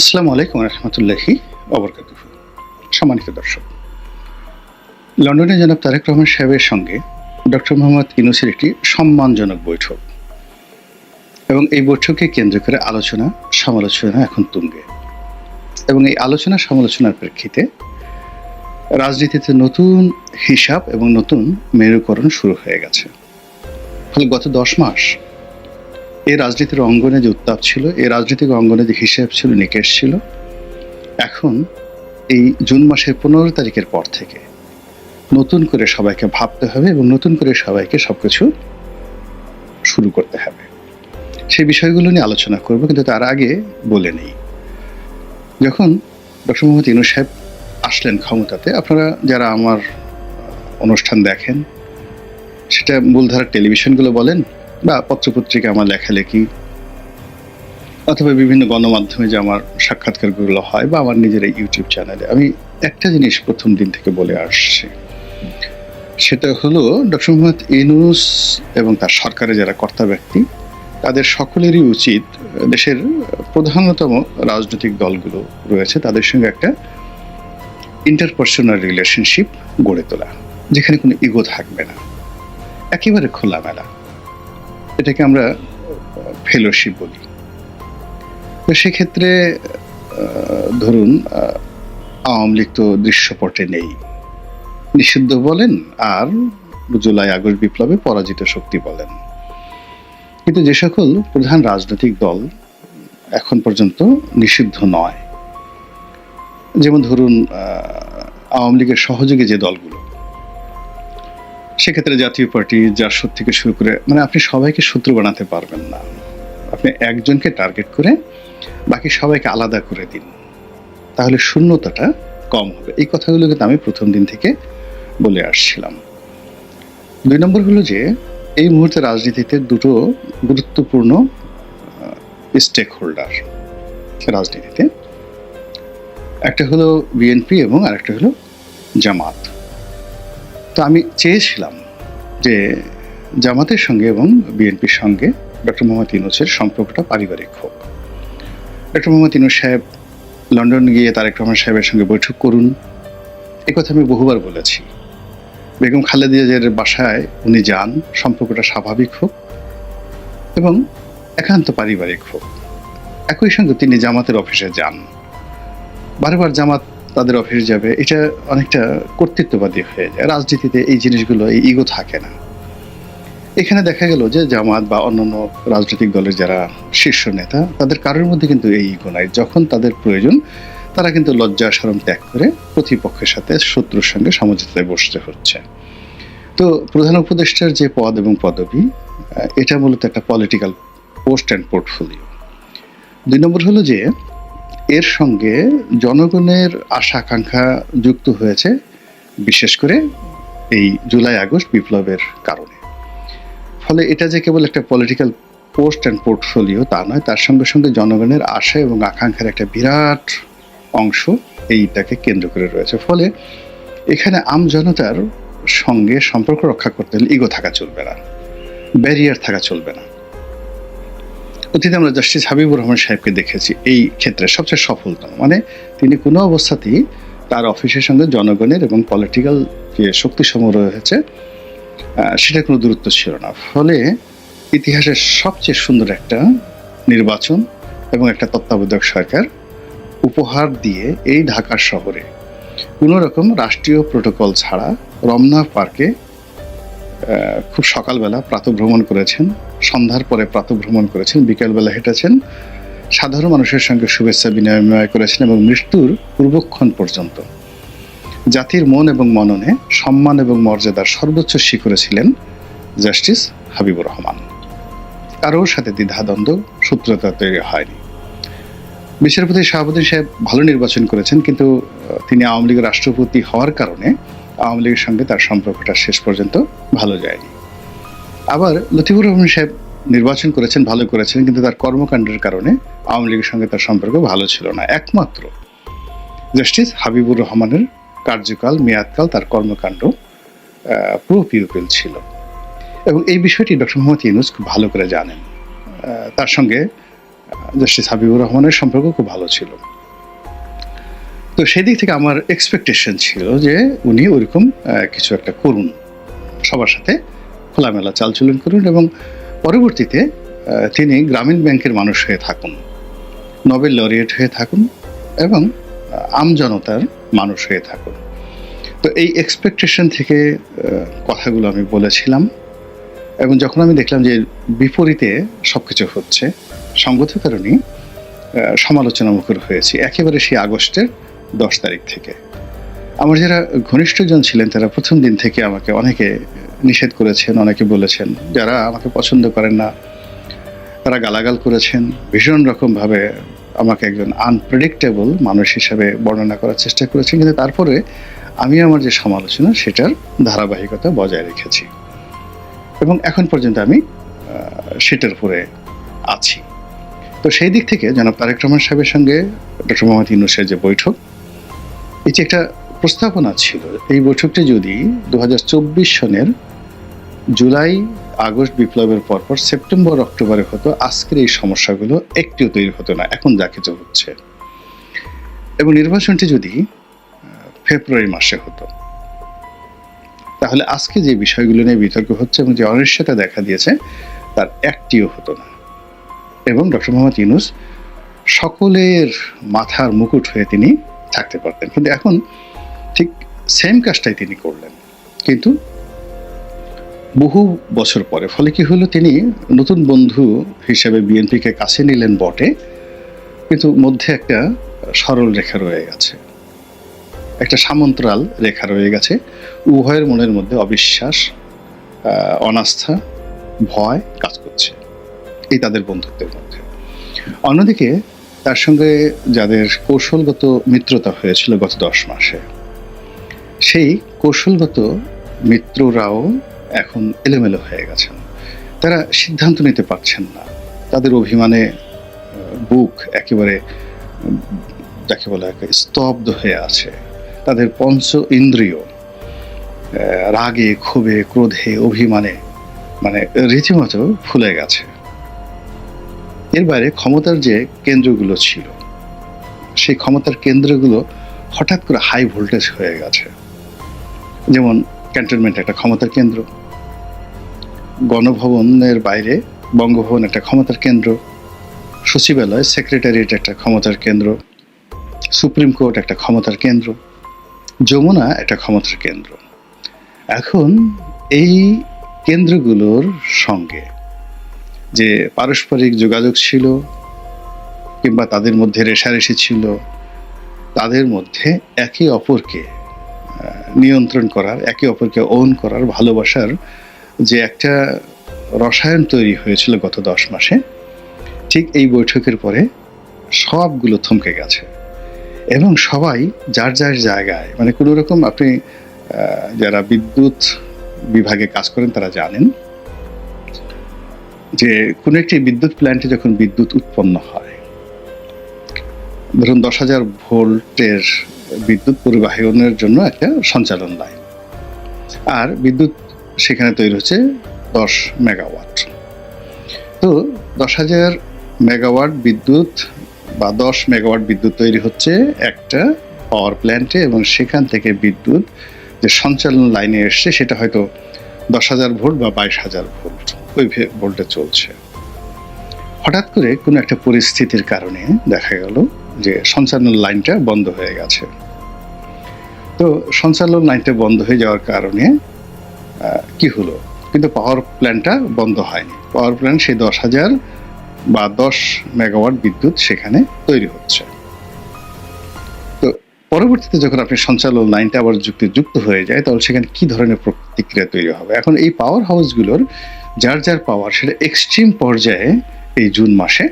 আসসালামু আলাইকুম রহমতুল্লাহি অবরকাত সম্মানিত দর্শক, লন্ডনে জনাব তারেক রহমান সাহেবের সঙ্গে ডক্টর মোহাম্মদ ইউনুসের একটি সম্মানজনক বৈঠক এবং এই বৈঠককে কেন্দ্র করে আলোচনা, সমালোচনা এখন তুঙ্গে এবং এই আলোচনা, সমালোচনার প্রেক্ষিতে রাজনীতিতে নতুন হিসাব এবং নতুন মেরুকরণ শুরু হয়ে গেছে। ফলে গত দশ মাস এই রাজনীতির অঙ্গনে যে উত্তাপ ছিল এই রাজনৈতিক অঙ্গনে যে হিসেব ছিল, নিকেশ ছিল, এখন এই জুন মাসের পনেরো তারিখের পর থেকে নতুন করে সবাইকে ভাবতে হবে এবং নতুন করে সবাইকে সব কিছু শুরু করতে হবে। সেই বিষয়গুলো নিয়ে আলোচনা করব, কিন্তু তার আগে বলে নেই। যখন ডক্টর মোহাম্মদ ইনু সাহেব আসলেন ক্ষমতাতে, আপনারা যারা আমার অনুষ্ঠান দেখেন, সেটা মূলধারার টেলিভিশনগুলো বলেন বা পত্রপত্রিকা আমার লেখালেখি, অথবা বিভিন্ন গণমাধ্যমে যে আমার সাক্ষাৎকারগুলো হয় বা আমার নিজের ইউটিউব চ্যানেলে আমি একটা জিনিস প্রথম দিন থেকে বলে আসছি। সেটা হলো ডক্টর মোহাম্মদ ইনুস এবং তার সরকারের যারা কর্তা ব্যক্তি, তাদের সকলেরই উচিত দেশের প্রধানতম রাজনৈতিক দলগুলো রয়েছে, তাদের সঙ্গে একটা ইন্টারপার্সোনাল রিলেশনশিপ গড়ে তোলা, যেখানে কোনো ইগো থাকবে না। একেবারে খোলামেলা। এটাকে আমরা ফেলোশিপ বলি। তো সেক্ষেত্রে ধরুন আওয়ামী লীগ তো দৃশ্যপটে নেই। নিষিদ্ধ বলেন আর জুলাই, আগস্ট বিপ্লবে পরাজিত শক্তি বলেন। কিন্তু যে সকল প্রধান রাজনৈতিক দল এখন পর্যন্ত নিষিদ্ধ নয়। যেমন ধরুন আওয়ামী লীগের সহযোগী যে দলগুলো সেক্ষেত্রে জাতীয় পার্টি জাসদ থেকে শুরু করে মানে আপনি সবাইকে শত্রু বানাতে পারবেন না। আপনি একজনকে টার্গেট করে বাকি সবাইকে আলাদা করে দিন। তাহলে শূন্যতাটা কম হবে। এই কথাগুলো কিন্তু আমি প্রথম দিন থেকে বলে আসছিলাম। দুই নম্বর হলো যে, এই মুহূর্তে রাজনীতিতে দুটো গুরুত্বপূর্ণ স্টেক হোল্ডার রাজনীতিতে। একটা হলো বিএনপি এবং আরেকটা হলো জামাত। তো আমি চেয়েছিলাম যে জামাতের সঙ্গে এবং বিএনপির সঙ্গে ডক্টর মোহাম্মদ ইউনুসের সম্পর্কটা পারিবারিক হোক। ডক্টর মোহাম্মদ ইউনুস সাহেব লন্ডন গিয়ে তারেক রহমান সাহেবের সঙ্গে বৈঠক করুন। এ কথা আমি বহুবার বলেছি। বেগম খালেদিয়াজের বাসায় উনি যান, সম্পর্কটা স্বাভাবিক হোক এবং একান্ত পারিবারিক হোক। একই সঙ্গে তিনি জামাতের অফিসে যান। বারবার জামাত তাদের অফিস যাবে, এটা অনেকটা কর্তৃত্ববাদী হয়ে যায়। রাজনীতিতে এই জিনিসগুলো, এই ইগো থাকে না। এখানে দেখা গেল যে জামাত বা অন্যান্য রাজনৈতিক দলের যারা শীর্ষ নেতা, তাদের কারোর মধ্যে কিন্তু এই ইগো নাই। যখন তাদের প্রয়োজন, তারা কিন্তু লজ্জা সরম ত্যাগ করে প্রতিপক্ষের সাথে, শত্রুর সঙ্গে সমঝোতায় বসতে হচ্ছে। তো প্রধান উপদেষ্টার যে পদ এবং পদবি এটা মূলত একটা পলিটিক্যাল পোস্ট অ্যান্ড পোর্টফোলিও দুই নম্বর হলো যে এর সঙ্গে জনগণের আশা আকাঙ্ক্ষা যুক্ত হয়েছে, বিশেষ করে এই জুলাই আগস্ট বিপ্লবের কারণে। ফলে এটা যে কেবল একটা পলিটিক্যাল পোস্ট অ্যান্ড পোর্টফোলিও তা নয়, তার সঙ্গে সঙ্গে জনগণের আশা এবং আকাঙ্ক্ষার একটা বিরাট অংশ এইটাকে কেন্দ্র করে রয়েছে। ফলে এখানে আম জনতার সঙ্গে সম্পর্ক রক্ষা করতে হলে ইগো থাকা চলবে না ব্যারিয়ার থাকা চলবে না। অতীতে আমরা জাস্টিস হাবিবুর রহমান সাহেবকে দেখেছি, এই ক্ষেত্রে সবচেয়ে সফলতম। মানে তিনি কোনো অবস্থাতেই তার অফিসের সঙ্গে জনগণের এবং পলিটিক্যাল যে শক্তি সমূহ রয়েছে সেটা কোনো দূরত্ব ছিল না। ফলে ইতিহাসের সবচেয়ে সুন্দর একটা নির্বাচন এবং একটা তত্ত্বাবধায়ক সরকার উপহার দিয়ে এই ঢাকার শহরে কোনো রকম রাষ্ট্রীয় প্রোটোকল ছাড়া রমনা পার্কে খুব সকালবেলা প্রাতভ্রমণ করেছেন। সন্ধ্যার পরে প্রাতভ্রমণ করেছেন, বিকেলবেলা হেঁটেছেন। সাধারণ মানুষের সঙ্গে শুভেচ্ছা বিনিময় করেছেন এবং মৃত্যুর পূর্বক্ষণ পর্যন্ত। জাতির মন এবং মননে সম্মান এবং মর্যাদার সর্বোচ্চ শিখরে ছিলেন জাস্টিস হাবিবুর রহমান। কারোর সাথে দ্বিধাদ্বন্দ্ব সূত্রতা তৈরি হয়নি। বিচারপতি শাহাবুদ্দিন সাহেব ভালো নির্বাচন করেছেন, কিন্তু তিনি আওয়ামী লীগের রাষ্ট্রপতি হওয়ার কারণে আওয়ামী লীগের সঙ্গে তার সম্পর্কটা শেষ পর্যন্ত ভালো যায়নি। আবার লতিফুর রহমান সাহেব নির্বাচন করেছেন, ভালো করেছেন, কিন্তু তার কর্মকাণ্ডের কারণে আওয়ামী লীগের সঙ্গে তার সম্পর্ক ভালো ছিল না। একমাত্র জাস্টিস হাবিবুর রহমানের কার্যকাল, মেয়াদকাল, তার কর্মকাণ্ড প্রো পিউপিল ছিল। এবং এই বিষয়টি ডক্টর মোহাম্মদ ইউনুস খুব ভালো করে জানেন। তার সঙ্গে জাস্টিস হাবিবুর রহমানের সম্পর্ক খুব ভালো ছিল। তো সেদিক থেকে আমার এক্সপেকটেশন ছিল যে উনি ওরকম কিছু একটা করুন। সবার সাথে খোলামেলা চালচলন করুন এবং পরবর্তীতে তিনি গ্রামীণ ব্যাংকের মানুষ হয়ে থাকুন নোবেল লরিয়েট হয়ে থাকুন এবং আমজনতার মানুষ হয়ে থাকুন। তো এই এক্সপেকটেশন থেকে কথাগুলো আমি বলেছিলাম এবং যখন আমি দেখলাম যে বিপরীতে সব কিছু হচ্ছে সঙ্গত কারণেই আহ, সমালোচনা মুখর হয়েছি। একেবারে সেই আগস্টের দশ তারিখ থেকে। আমার যারা ঘনিষ্ঠজন ছিলেন, তারা প্রথম দিন থেকে আমাকে অনেকে নিষেধ করেছেন, অনেকে বলেছেন। যারা আমাকে পছন্দ করেন না, তারা গালাগাল করেছেন। ভীষণ রকমভাবে আমাকে একজন আনপ্রেডিক্টেবল মানুষ হিসাবে বর্ণনা করার চেষ্টা করেছেন। কিন্তু তারপরে আমি আমার যে সমালোচনা, সেটার ধারাবাহিকতা বজায় রেখেছি। এবং এখন পর্যন্ত আমি সেটার উপরে আছি। তো সেই দিক থেকে জনাব তারেক রহমান সাহেবের সঙ্গে ডক্টর মোহাম্মদ ইউনুসের যে বৈঠক এটি একটা প্রস্তাবনা ছিল। এই বৈঠকটি যদি দু সনের জুলাই আগস্ট বিপ্লবের পরপর সেপ্টেম্বর অক্টোবরে হতো, আজকের এই সমস্যাগুলো একটিও তৈরি হতো না, এখন যা কিছু হচ্ছে। এবং নির্বাচনটি যদি ফেব্রুয়ারি মাসে হতো, তাহলে আজকে যে বিষয়গুলো নিয়ে বিতর্ক হচ্ছে এবং যে অনিশ্চয়তা দেখা দিয়েছে, তার একটিও হতো না। এবং ডক্টর মোহাম্মদ ইউনুস সকলের মাথার মুকুট হয়ে তিনি থাকতে পারতেন। কিন্তু এখন ঠিক সেম কাজটাই তিনি করলেন। কিন্তু বহু বছর পরে, ফলে কি হলো তিনি নতুন বন্ধু হিসেবে বিএনপিকে কাছে নিলেন বটে, কিন্তু মধ্যে একটা সরল রেখা রয়ে গেছে। একটা সামন্তরাল রেখা রয়ে গেছে। উভয়ের মনের মধ্যে অবিশ্বাস অনাস্থা, ভয় কাজ করছে। এই তাদের বন্ধুত্বের মধ্যে। অন্যদিকে তার সঙ্গে যাদের কৌশলগত মিত্রতা হয়েছিল গত দশ মাসে, সেই কৌশলগত মিত্ররাও এখন এলোমেলো হয়ে গেছেন। তারা সিদ্ধান্ত নিতে পারছেন না। তাদের অভিমানে বুক একেবারে যাকে বলা স্তব্ধ হয়ে আছে। তাদের পঞ্চ ইন্দ্রিয় রাগে, ক্ষোভে, ক্রোধে, অভিমানে মানে রীতিমতো ফুলে গেছে। এর বাইরে ক্ষমতার যে কেন্দ্রগুলো ছিল, সেই ক্ষমতার কেন্দ্রগুলো হঠাৎ করে হাই ভোল্টেজ হয়ে গেছে। যেমন ক্যান্টনমেন্ট একটা ক্ষমতার কেন্দ্র, গণভবনের বাইরে বঙ্গভবন একটা ক্ষমতার কেন্দ্র, সচিবালয় সেক্রেটারিয়েট একটা ক্ষমতার কেন্দ্র, সুপ্রিম কোর্ট একটা ক্ষমতার কেন্দ্র, যমুনা একটা ক্ষমতার কেন্দ্র। এখন এই কেন্দ্রগুলোর সঙ্গে যে পারস্পরিক যোগাযোগ ছিল, কিংবা তাদের মধ্যে রেশারেশি ছিল, তাদের মধ্যে একে অপরকে নিয়ন্ত্রণ করার, একে অপরকে ওন করার ভালোবাসার যে একটা রসায়ন তৈরি হয়েছিল গত দশ মাসে, ঠিক এই বৈঠকের পরে সবগুলো থমকে গেছে। এবং সবাই যার যার জায়গায় মানে কোনো রকম আপনি যারা বিদ্যুৎ বিভাগে কাজ করেন তারা জানেন যে কোনো একটি বিদ্যুৎ প্ল্যান্টে যখন বিদ্যুৎ উৎপন্ন হয়, ধরুন দশ হাজার ভোল্টের বিদ্যুৎ পরিবাহনের জন্য একটা সঞ্চালন লাইন। আর বিদ্যুৎ সেখানে তৈরি হচ্ছে দশ মেগাওয়াট। তো দশ হাজার মেগাওয়াট বিদ্যুৎ বা দশ মেগাওয়াট বিদ্যুৎ তৈরি হচ্ছে একটা পাওয়ার প্ল্যান্টে এবং সেখান থেকে বিদ্যুৎ যে সঞ্চালন লাইনে এসছে সেটা হয়তো দশ হাজার ভোল্ট বা বাইশ হাজার ভোল্ট। ওই ভোল্টে চলছে। হঠাৎ করে কোনো একটা পরিস্থিতির কারণে দেখা গেল যে সঞ্চালন লাইনটা বন্ধ হয়ে গেছে। তো সঞ্চালন লাইনটা বন্ধ হয়ে যাওয়ার কারণে কি হলো? কিন্তু পাওয়ার প্ল্যান্টটা বন্ধ হয়নি। পাওয়ার প্ল্যান্ট সেই দশ হাজার বা দশ মেগাওয়াট বিদ্যুৎ সেখানে তৈরি হচ্ছে। তো পরবর্তীতে যখন আপনি সঞ্চালন লাইনটা আবার যুক্তি যুক্ত হয়ে যায়, তাহলে সেখানে কি ধরনের প্রতিক্রিয়া তৈরি হবে? এখন এই পাওয়ার হাউসগুলোর যার যার পাওয়ার সেটা এক্সট্রিম পর্যায়ে এই জুন মাসে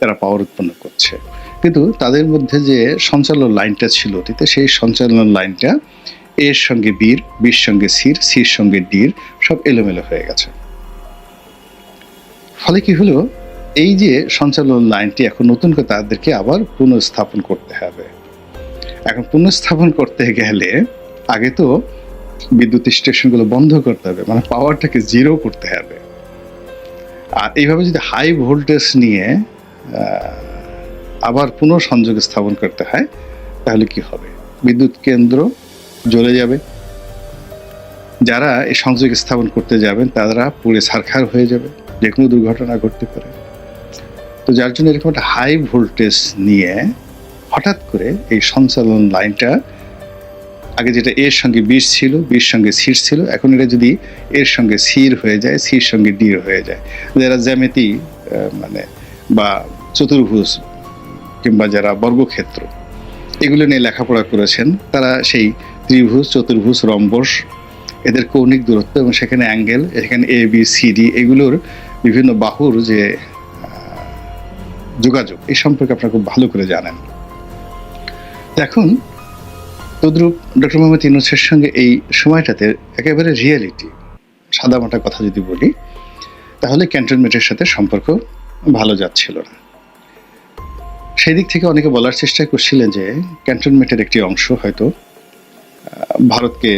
তারা পাওয়ার উৎপন্ন করছে। কিন্তু তাদের মধ্যে যে সঞ্চালন লাইনটা ছিল অতীতে সেই সঞ্চালন লাইনটা এর সঙ্গে বীর বীর সঙ্গে সির সির সঙ্গে ডির সব এলোমেলো হয়ে গেছে। ফলে কি হলো? এই যে সঞ্চালন লাইনটি এখন নতুন করে তাদেরকে আবার পুনঃস্থাপন করতে হবে। এখন পুনঃস্থাপন করতে গেলে আগে তো বিদ্যুৎ স্টেশনগুলো বন্ধ করতে হবে মানে পাওয়ারটাকে জিরো করতে হবে। আর এইভাবে যদি হাই ভোল্টেজ নিয়ে আবার পুনঃসংযোগ স্থাপন করতে হয়, তাহলে কি হবে? বিদ্যুৎ কেন্দ্র জ্বলে যাবে। যারা এই সংযোগ স্থাপন করতে যাবেন, তারা পুড়ে ছারখার হয়ে যাবে যে কোনো দুর্ঘটনা ঘটতে পারে। তো যার জন্য এরকম একটা হাই ভোল্টেজ নিয়ে হঠাৎ করে এই সঞ্চালন লাইনটা আগে যেটা এর সঙ্গে বিষ ছিল, বিষ সঙ্গে সির ছিল, এখন এটা যদি এর সঙ্গে সির হয়ে যায় সির সঙ্গে ডির হয়ে যায়। যারা জ্যামিতি মানে বা চতুর্ভুজ কিংবা যারা বর্গক্ষেত্র, এগুলো নিয়ে লেখাপড়া করেছেন, তারা সেই ত্রিভুজ, চতুর্ভুজ, রম্বস, এদের কৌণিক দূরত্ব এবং সেখানে অ্যাঙ্গেল, এখানে এ বি সি ডি এগুলোর বিভিন্ন বাহুর যে যোগাযোগ, এই সম্পর্কে আপনারা খুব ভালো করে জানেন। এখন তদ্রুপ ডক্টর মোহাম্মদ ইউনুসের সঙ্গে এই সময়টাতে একেবারে রিয়েলিটি সাদামাটা কথা যদি বলি, তাহলে ক্যান্টনমেন্টের সাথে সম্পর্ক ভালো যাচ্ছিল না। সেই দিক থেকে অনেকে বলার চেষ্টা করছিলেন যে ক্যান্টনমেন্টের একটি অংশ হয়তো ভারতকে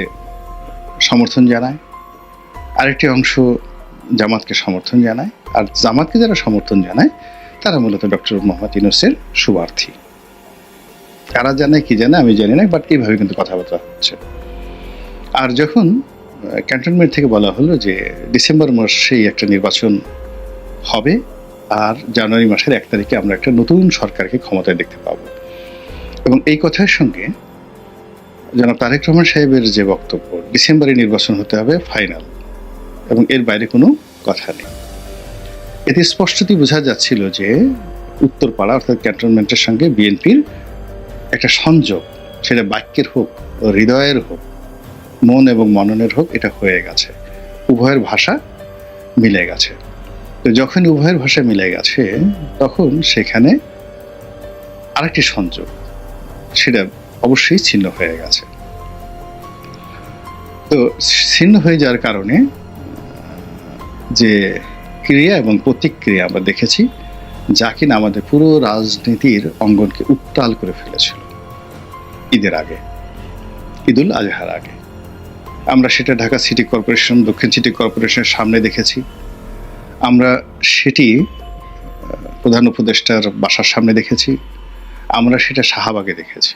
সমর্থন জানায়, আরেকটি অংশ জামাতকে সমর্থন জানায়, আর জামাতকে যারা সমর্থন জানায়, তারা মূলত ডক্টর মোহাম্মদ ইউনুসের শুভার্থী কারা জানে, কি জানে, আমি জানি না বাট এইভাবে কিন্তু কথাবার্তা হচ্ছে। আর যখন ক্যান্টনমেন্ট থেকে বলা হলো যে ডিসেম্বর মাসেই একটা নির্বাচন হবে, আর জানুয়ারি মাসের এক তারিখে আমরা একটা নতুন সরকারকে ক্ষমতায় দেখতে পাবো। এবং এই কথার সঙ্গে জনাব তারেক রহমান সাহেবের যে বক্তব্য, ডিসেম্বরে নির্বাচন হতে হবে ফাইনাল এবং এর বাইরে কোনো কথা নেই। এতে স্পষ্টতই বোঝা যাচ্ছিল যে উত্তরপাড়া, অর্থাৎ ক্যান্টনমেন্টের সঙ্গে বিএনপির একটা সংযোগ, সেটা বাক্যের হোক, হৃদয়ের হোক, মন এবং মননের হোক, এটা হয়ে গেছে। উভয়ের ভাষা মিলে গেছে। তো যখন উভয়ের ভাষা মিলে গেছে, তখন সেখানে আরেকটি সংযোগ, সেটা অবশ্যই ছিন্ন হয়ে গেছে। তো ছিন্ন হয়ে যাওয়ার কারণে, যে ক্রিয়া এবং প্রতিক্রিয়া আমরা দেখেছি, যা কিনা আমাদের পুরো রাজনীতির অঙ্গনকে উত্তাল করে ফেলেছিল। ঈদের আগে, ঈদুল আজহার আগে। আমরা সেটা ঢাকা সিটি কর্পোরেশন, দক্ষিণ সিটি কর্পোরেশনের সামনে দেখেছি। আমরা সেটি প্রধান উপদেষ্টার বাসার সামনে দেখেছি। আমরা সেটা শাহবাগে দেখেছি।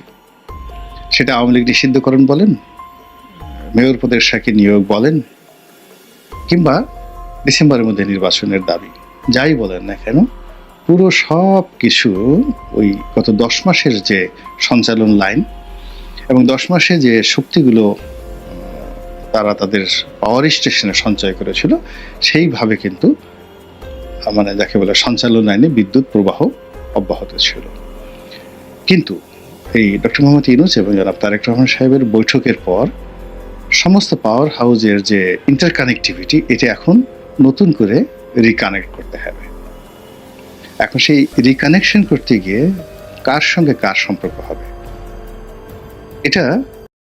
সেটা আওয়ামী লীগ নিষিদ্ধকরণ বলেন, মেয়র সাথে নিয়োগ বলেন, কিংবা ডিসেম্বরের মধ্যে নির্বাচনের দাবি, যাই বলেন না কেন, পুরো সব কিছু ওই গত দশ মাসের যে সঞ্চালন লাইন এবং দশ মাসে যে শক্তিগুলো তারা তাদের পাওয়ার স্টেশনে সঞ্চয় করেছিল, সেইভাবে কিন্তু মানে যাকে বলে সঞ্চালন আইনে বিদ্যুৎ প্রবাহ অব্যাহত ছিল। কিন্তু এই ডক্টর মোহাম্মদ ইউনুস এবং জনাব তারেক রহমান সাহেবের বৈঠকের পর, সমস্ত পাওয়ার হাউজের যে ইন্টারকানেক্টিভিটি এটা এখন নতুন করে রিকানেক্ট করতে হবে। এখন সেই রিকানেকশন করতে গিয়ে কার সঙ্গে কার সম্পর্ক হবে? এটা